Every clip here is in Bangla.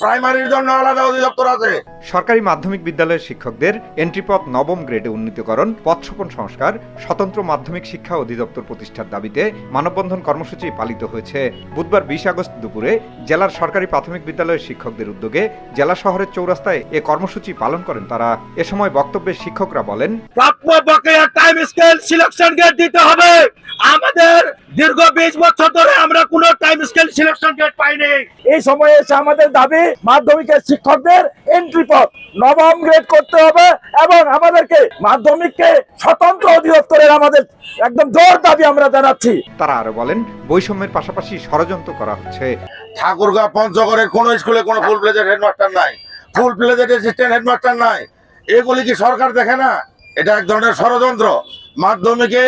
প্রাইমারির জন্য আলাদা অধিদপ্তর আছে। সরকারি মাধ্যমিক বিদ্যালয়ের শিক্ষকদের এন্ট্রি পথ নবম গ্রেডে উন্নীতকরণ পথসোপন সংস্কার স্বতন্ত্র মাধ্যমিক শিক্ষা অধিদপ্তর প্রতিষ্ঠার দাবিতে মানববন্ধন কর্মসূচি পালিত হয়েছে। বুধবার বিশ আগস্ট দুপুরে জেলার সরকারি প্রাথমিক বিদ্যালয়ের শিক্ষকদের উদ্যোগে জেলা শহরের চৌরাস্তায় এ কর্মসূচি পালন করেন তারা। এ সময় বক্তব্যে শিক্ষকরা বলেন প্রাপ্য বকেয়া টাইম স্কেল সিলেকশন গেট দিতে হবে। আমাদের দীর্ঘ বিশ বছর ধরে আমরা কোনো টাইম স্কেল এই সময়ে এসে আমাদের দাবি মাধ্যমিকের শিক্ষকদের এন্ট্রি পথ নবম গ্রেড করতে হবে এবং আমাদেরকে মাধ্যমিককে স্বতন্ত্র অধিদপ্তরের আমাদের একদম জোর দাবি আমরা জানাচ্ছি। তারা আরও বলেন বৈষম্যের পাশাপাশি ষড়যন্ত্র করা হচ্ছে। ঠাকুরগাঁ পঞ্চগড়ের কোনো স্কুলে কোনো ফুল প্লেজের হেডমাস্টার নাই। ফুল প্লেজের অ্যাসিস্ট্যান্ট হেডমাস্টার নাই। এগুলি কি সরকার দেখে না? এটা এক ধরনের ষড়যন্ত্র। মাধ্যমিকে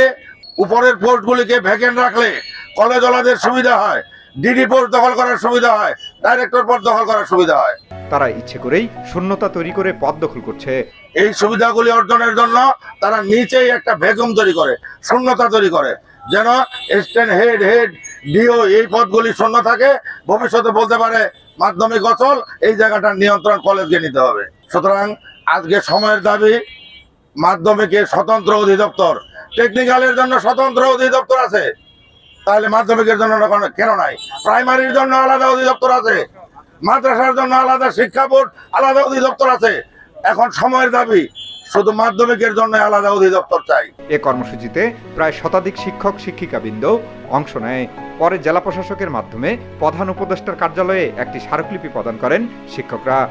উপরের পোস্টগুলিকে ভ্যাকেন্ট রাখলে কলেজ ওলাদের সুবিধা হয়। ডিডি পোস্ট দখল করার সুবিধা হয় ডাইরেক্টর পদ দখল করার সুবিধা হয়। তারা ইচ্ছে করেই শূন্যতা তৈরি করে পদ দখল করছে। এই সুবিধাগুলি অর্জনের জন্য তারা নিচেই একটা ভ্যাকুম তৈরি করে শূন্যতা তৈরি করে। যেন স্ট্যান্ড হেড হেড ডিও এই পদগুলি শূন্য থাকে ভবিষ্যতে বলতে পারে মাধ্যমিক অচল এই জায়গাটার নিয়ন্ত্রণ কলেজকে নিতে হবে। সুতরাং আজকে সময়ের দাবি মাধ্যমিকের স্বতন্ত্র অধিদপ্তর। টেকনিক্যালের জন্য স্বতন্ত্র অধিদপ্তর আছে। তাহলে মাধ্যমিকের জন্য কেন- নাই? প্রাইমারির জন্য আলাদা অধিদপ্তর আছে। মাদ্রাসার জন্য আলাদা শিক্ষা বোর্ড, আলাদা অধিদপ্তর আছে। এখন সময়ের দাবি, শুধু মাধ্যমিকের জন্য আলাদা অধিদপ্তর চাই। এ কর্মসূচিতে প্রায় শতাধিক শিক্ষক, শিক্ষিকাবৃন্দ অংশ নেয়। পরে জেলা প্রশাসকের মাধ্যমে প্রধান উপদেষ্টার কার্যালয়ে একটি স্মারকলিপি প্রদান করেন শিক্ষকরা।